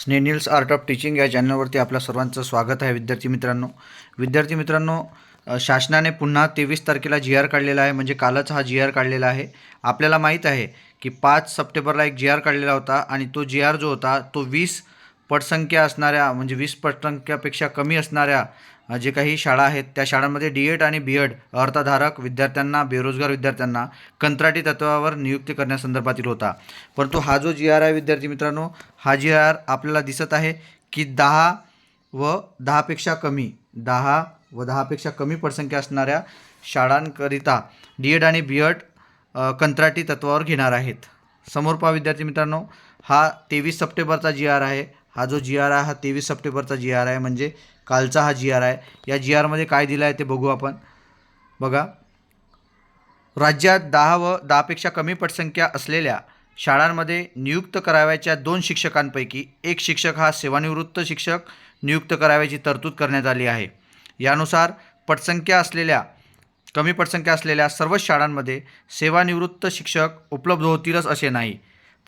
स्नेनिल्स art of teaching या चॅनलवरती आपल्या सर्वांचं स्वागत आहे विद्यार्थी मित्रांनो. विद्यार्थी मित्रांनो शासनाने पुन्हा तेवीस तारखेला जी आर काढलेला आहे. म्हणजे कालच हा जी आर काढलेला आहे. आपल्याला माहीत आहे की पाच सप्टेंबरला एक जी आर काढलेला होता आणि तो जी आर जो होता तो वीस पटसंख्या असणाऱ्या म्हणजे वीस पटसंख्यापेक्षा कमी असणाऱ्या जे काही शाळा आहेत त्या शाळांमध्ये डी एड आणि बी एड अर्थधारक विद्यार्थ्यांना बेरोजगार विद्यार्थ्यांना कंत्राटी तत्वावर नियुक्ती करण्यासंदर्भातील होता. परंतु हा जो जी आर आहे विद्यार्थी मित्रांनो हा जी आर आपल्याला दिसत आहे की दहा व दहापेक्षा कमी दहा व दहापेक्षा कमी पटसंख्या असणाऱ्या शाळांकरिता डी एड आणि बी एड कंत्राटी तत्वावर घेणार आहेत. समोर पहा विद्यार्थी मित्रांनो हा तेवीस सप्टेंबरचा जी आर आहे. हा जो जी आर आहे हा तेवीस सप्टेंबरचा जी आर आहे म्हणजे कालचा हा जी आर आहे. या जी आरमध्ये काय दिलं आहे ते बघू आपण. बघा. राज्यात दहा व दहापेक्षा कमी पटसंख्या असलेल्या शाळांमध्ये नियुक्त करावयाच्या दोन शिक्षकांपैकी एक शिक्षक हा सेवानिवृत्त शिक्षक नियुक्त करावयाची तरतूद करण्यात आली आहे. यानुसार पटसंख्या असलेल्या कमी पटसंख्या असलेल्या सर्वच शाळांमध्ये सेवानिवृत्त शिक्षक उपलब्ध होतीलच असे नाही.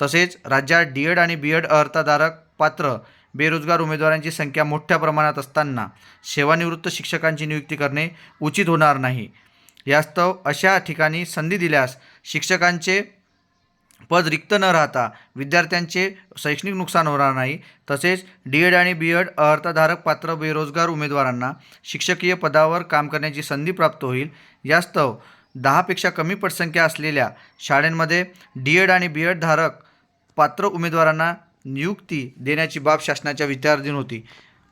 तसेच राज्यात डी एड आणि बी एड अर्थधारक पात्र बेरोजगार उमेदवारांची संख्या मोठ्या प्रमाणात असताना सेवानिवृत्त शिक्षकांची नियुक्ती करणे उचित होणार नाही. यास्तव अशा ठिकाणी संधी दिल्यास शिक्षकांचे पद रिक्त न राहता विद्यार्थ्यांचे शैक्षणिक नुकसान होणार नाही. तसेच डी एड आणि बी एड अर्थधारक पात्र बेरोजगार उमेदवारांना शिक्षकीय पदावर काम करण्याची संधी प्राप्त होईल. यास्तव दहापेक्षा कमी पटसंख्या असलेल्या शाळांमध्ये डी एड आणि बी एडधारक पात्र उमेदवारांना नियुक्ती देण्याची बाब शासनाच्या विचाराधीन होती.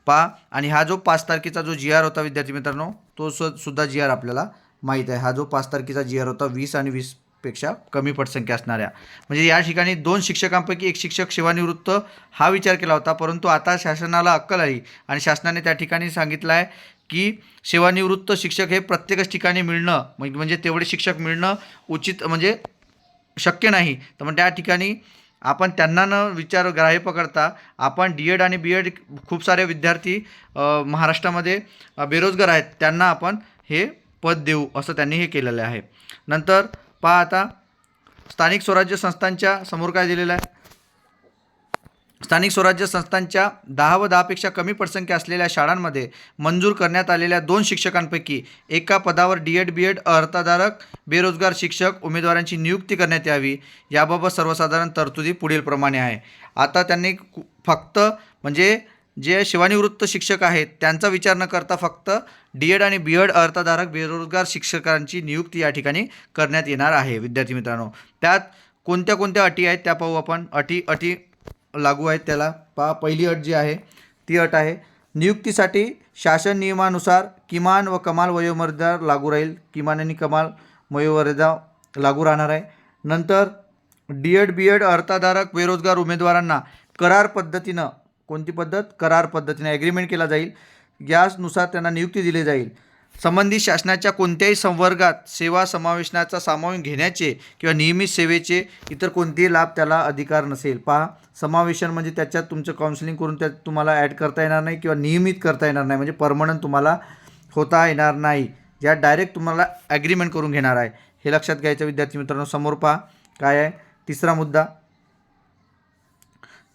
पा. आणि हा जो पाच तारखेचा जो जी आर होता विद्यार्थी मित्रांनो तो सु सुद्धा जी आर आपल्याला माहीत आहे. हा जो पाच तारखेचा जी आर होता वीस आणि वीस पेक्षा कमी पटसंख्या असणाऱ्या. म्हणजे या ठिकाणी दोन शिक्षकांपैकी एक शिक्षक सेवानिवृत्त हा विचार केला होता. परंतु आता शासनाला अक्कल आली आणि शासनाने त्या ठिकाणी सांगितलं आहे की सेवानिवृत्त शिक्षक हे प्रत्येकच ठिकाणी मिळणं म्हणजे म्हणजे तेवढे शिक्षक मिळणं उचित म्हणजे शक्य नाही. तर मग त्या ठिकाणी आपण त्यांना न विचार ग्राह्य पकडता आपण डी एड आणि बी एड खूप सारे विद्यार्थी महाराष्ट्रामध्ये बेरोजगार आहेत त्यांना आपण हे पद देऊ असं त्यांनी हे केलेलं आहे. नंतर पहा आता. स्थानिक स्वराज्य संस्थांच्या समोर काय दिलेलं आहे? स्थानिक स्वराज्य संस्थांच्या दहा व दहापेक्षा कमी पटसंख्या असलेल्या शाळांमध्ये मंजूर करण्यात आलेल्या दोन शिक्षकांपैकी एका पदावर डी एड बी एड अर्थधारक बेरोजगार शिक्षक उमेदवारांची नियुक्ती करण्यात यावी. याबाबत सर्वसाधारण तरतुदी पुढीलप्रमाणे आहे. आता त्यांनी फक्त म्हणजे जे शिवानिवृत्त शिक्षक आहेत त्यांचा विचार न करता फक्त डी एड आणि बी एड अर्थधारक बेरोजगार शिक्षकांची नियुक्ती या ठिकाणी करण्यात येणार आहे विद्यार्थी मित्रांनो. त्यात कोणत्या कोणत्या अटी आहेत त्या पाहू आपण. अटी अटी लागू आहेत त्याला. पहा पहिली अट जी आहे ती अट आहे नियुक्तीसाठी शासन नियमानुसार किमान व कमाल वयोमर्यादा लागू राहील. किमान आणि कमाल वयोमर्यादा लागू राहणार आहे. नंतर डी एड बी एड अर्थधारक बेरोजगार उमेदवारांना करार पद्धतीनं कोणती पद्धत? करार पद्धतीने ॲग्रीमेंट केला जाईल. गॅसनुसार त्यांना नियुक्ती दिली जाईल. संबंधित शासनाच्या कोणत्याही संवर्गात सेवा समावेशनाचा सामावून घेण्याचे किंवा नियमित सेवेचे इतर कोणतेही लाभ त्याला अधिकार नसेल. पहा समावेशन म्हणजे त्याच्यात तुमचं काउन्सिलिंग करून त्यात तुम्हाला ॲड करता येणार नाही किंवा नियमित करता येणार नाही. म्हणजे परमनंट तुम्हाला होता येणार नाही. ज्यात डायरेक्ट तुम्हाला ॲग्रीमेंट करून घेणार आहे. हे लक्षात घ्यायचं विद्यार्थी मित्रांनो समोर पहा काय आहे? तिसरा मुद्दा.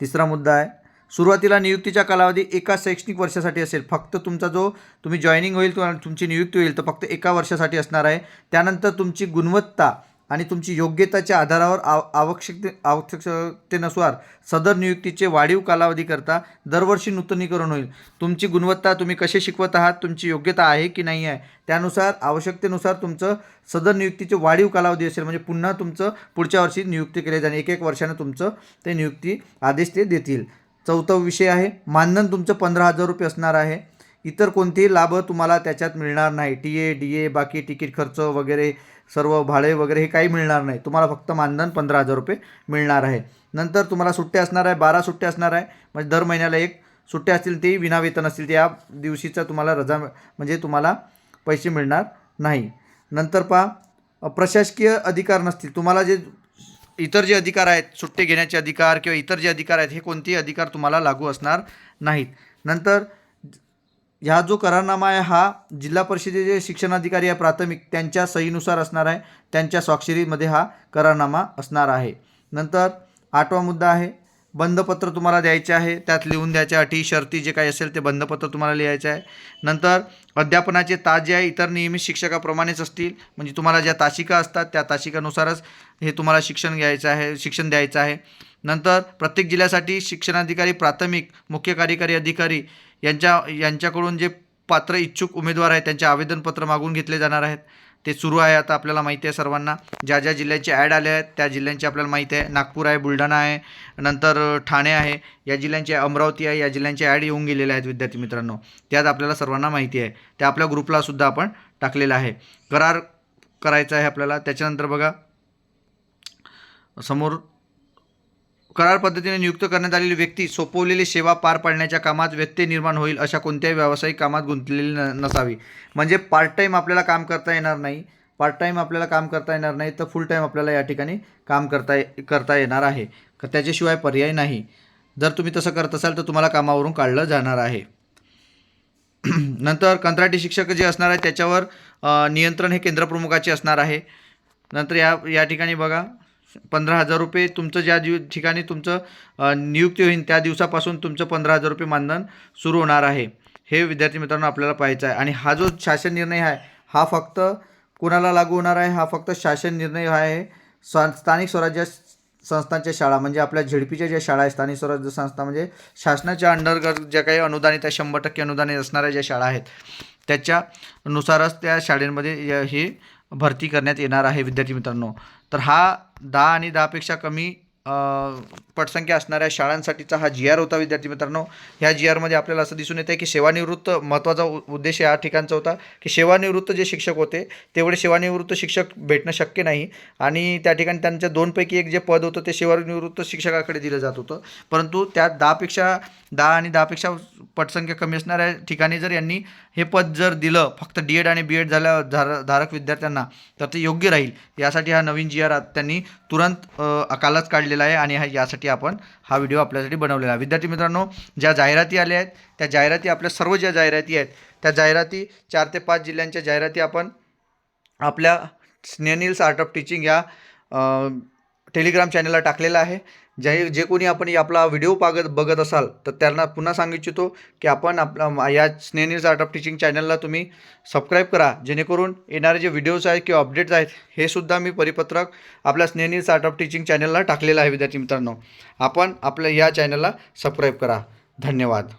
तिसरा मुद्दा आहे सुरुवातीला नियुक्तीचा कालावधी एका शैक्षणिक वर्षासाठी असेल. फक्त तुमचा जो तुम्ही जॉईनिंग होईल किंवा तुमची नियुक्ती होईल तर फक्त एका वर्षासाठी असणार आहे. त्यानंतर तुमची गुणवत्ता आणि तुमची योग्यताच्या आधारावर आव आवश्यकते आवश्यकतेनुसार सदर नियुक्तीचे वाढीव कालावधीकरता दरवर्षी नूतनीकरण होईल. तुमची गुणवत्ता तुम्ही कसे शिकवत आहात तुमची योग्यता आहे की नाही आहे त्यानुसार आवश्यकतेनुसार तुमचं सदर नियुक्तीचे वाढीव कालावधी असेल. म्हणजे पुन्हा तुमचं पुढच्या वर्षी नियुक्ती केली जाईल. एक एक वर्षानं तुमचं ते नियुक्ती आदेश ते देतील. चौथा विषय आहे. मानधन तुमचं पंधरा हजार रुपये असणार आहे. इतर कोणतेही लाभ तुम्हाला त्याच्यात मिळणार नाही. टी ए डी ए बाकी तिकीट खर्च वगैरे सर्व भाडे वगैरे हे काही मिळणार नाही. तुम्हाला फक्त मानधन पंधरा हजार रुपये मिळणार आहे. नंतर तुम्हाला सुट्ट्या असणार आहे. बारा सुट्ट्या असणार आहे. म्हणजे दर महिन्याला एक सुट्ट्या असतील तेही विनावेतन असतील त्या दिवशीचा तुम्हाला रजा म्हणजे तुम्हाला पैसे मिळणार नाही. नंतर पहा प्रशासकीय अधिकार नसतील. तुम्हाला जे इतर जे अधिकार आहेत सुट्टे घेण्याचे अधिकार किंवा इतर जे अधिकार आहेत हे कोणतेही अधिकार तुम्हाला लागू असणार नाहीत. नंतर ह्या जो करारनामा आहे हा जिल्हा परिषदेचे शिक्षणाधिकारी आहे प्राथमिक त्यांच्या सहीनुसार असणार आहे. त्यांच्या स्वाक्षरीमध्ये हा करारनामा असणार आहे. नंतर आठवा मुद्दा आहे बंधपत्र तुम्हाला द्यायचे आहे. त्यात लिहून द्यायच्या अटी शर्ती जे काही असेल ते बंधपत्र तुम्हाला लिहायचं आहे. नंतर अध्यापनाचे तास जे आहे इतर नियमित शिक्षकाप्रमाणेच असतील. म्हणजे तुम्हाला ज्या तासिका असतात त्या तासिकानुसारच हे तुम्हाला शिक्षण घ्यायचं आहे शिक्षण द्यायचं आहे. नंतर प्रत्येक जिल्ह्यासाठी शिक्षणाधिकारी प्राथमिक मुख्य कार्यकारी अधिकारी यांच्या यांच्याकडून जे पात्र इच्छुक उमेदवार आहेत त्यांचे आवेदनपत्र मागून घेतले जाणार आहेत. ते सुरू आहे आता आपल्याला माहिती आहे सर्वांना. ज्या ज्या जिल्ह्यांचे ॲड आले आहेत त्या जिल्ह्यांची आपल्याला माहिती आहे. नागपूर आहे बुलढाणा आहे नंतर ठाणे आहे. या जिल्ह्यांचे अमरावती आहे या जिल्ह्यांचे ॲड येऊन गेलेले आहेत विद्यार्थी मित्रांनो. त्यात आपल्याला सर्वांना माहिती आहे. ते आपल्या ग्रुपलासुद्धा आपण टाकलेलं आहे. करार करायचा आहे आपल्याला. त्याच्यानंतर बघा समोर करार पद्धतीने नियुक्त करण्यात आलेली व्यक्ती सोपवलेली सेवा पार पाडण्याच्या कामात व्यत्यय निर्माण होईल अशा कोणत्याही व्यावसायिक कामात गुंतलेली न नसावी. म्हणजे पार्ट टाईम आपल्याला काम करता येणार नाही. पार्ट टाईम आपल्याला काम करता येणार नाही तर फुल टाईम आपल्याला या ठिकाणी काम करता ये- करता येणार आहे. त्याच्याशिवाय पर्याय नाही. जर तुम्ही तसं करत असाल तर तुम्हाला कामावरून काढलं जाणार आहे. नंतर कंत्राटी शिक्षक जे असणार आहे त्याच्यावर नियंत्रण हे केंद्रप्रमुखाचे असणार आहे. नंतर या या ठिकाणी बघा. पंधरा हजार रुपये तुमचं ज्या दिव ठिकाणी तुमचं नियुक्ती होईल त्या दिवसापासून तुमचं पंधरा हजार रुपये मानधन सुरू होणार आहे. हे विद्यार्थी मित्रांनो आपल्याला पाहायचं आहे. आणि हा जो शासन निर्णय आहे हा फक्त कोणाला लागू होणार आहे? हा फक्त शासन निर्णय आहे स्वा स्थानिक स्वराज्य संस्थांच्या शाळा म्हणजे आपल्या झेडपीच्या ज्या शाळा आहेत स्थानिक स्वराज्य संस्था म्हणजे शासनाच्या अंडरगत ज्या काही अनुदानित आहे शंभर टक्के अनुदानित असणाऱ्या ज्या शाळा आहेत त्याच्यानुसारच त्या शाळेमध्ये य- ही भरती करण्यात येणार आहे विद्यार्थी मित्रांनो. तर हा दहा आणि दहापेक्षा कमी पटसंख्या असणाऱ्या शाळांसाठीचा हा जी आर होता विद्यार्थी मित्रांनो. ह्या जी आरमध्ये आपल्याला असं दिसून येतं आहे की सेवानिवृत्त महत्त्वाचा उद्देश या ठिकाणचा होता की सेवानिवृत्त जे शिक्षक होते तेवढे सेवानिवृत्त शिक्षक भेटणं शक्य नाही. आणि त्या ठिकाणी त्यांच्या दोनपैकी एक जे पद होतं ते सेवानिवृत्त शिक्षकाकडे दिलं जात होतं. परंतु त्यात दहापेक्षा दहा आणि दहापेक्षा पटसंख्या कमी असणाऱ्या ठिकाणी जर यांनी हे पद जर दिलं फक्त डी एड आणि बी एड झाल्या धार धारक विद्यार्थ्यांना तर ते योग्य राहील. यासाठी हा नवीन जी आर त्यांनी तुरंत अकालच काढलेला आहे आणि हा यासाठी आपण हा व्हिडिओ आपल्यासाठी बनवलेला आहे. विद्यार्थी मित्रांनो ज्या जाहिराती आल्या आहेत त्या जाहिराती आपल्या सर्व ज्या जाहिराती आहेत त्या जाहिराती चार ते पाच जिल्ह्यांच्या जाहिराती आपण आपल्या स्नेनिल्स आर्ट ऑफ टीचिंग या टेलिग्राम चॅनलला टाकलेला आहे. जे जे कोणी आपण आपला व्हिडिओ पागत बघत असाल तर त्यांना पुन्हा सांगू इच्छितो की आपण आपला या स्नेनीज आर्ट ऑफ टीचिंग चॅनलला तुम्ही सबस्क्राईब करा. जेणेकरून येणारे जे व्हिडिओज आहेत किंवा अपडेट्स आहेत हे सुद्धा मी परिपत्रक आपल्या स्नेनिल्स आर्ट ऑफ टीचिंग चॅनलला टाकलेलं आहे विद्यार्थी मित्रांनो. आपण आपल्या या चॅनलला सबस्क्राईब करा. धन्यवाद.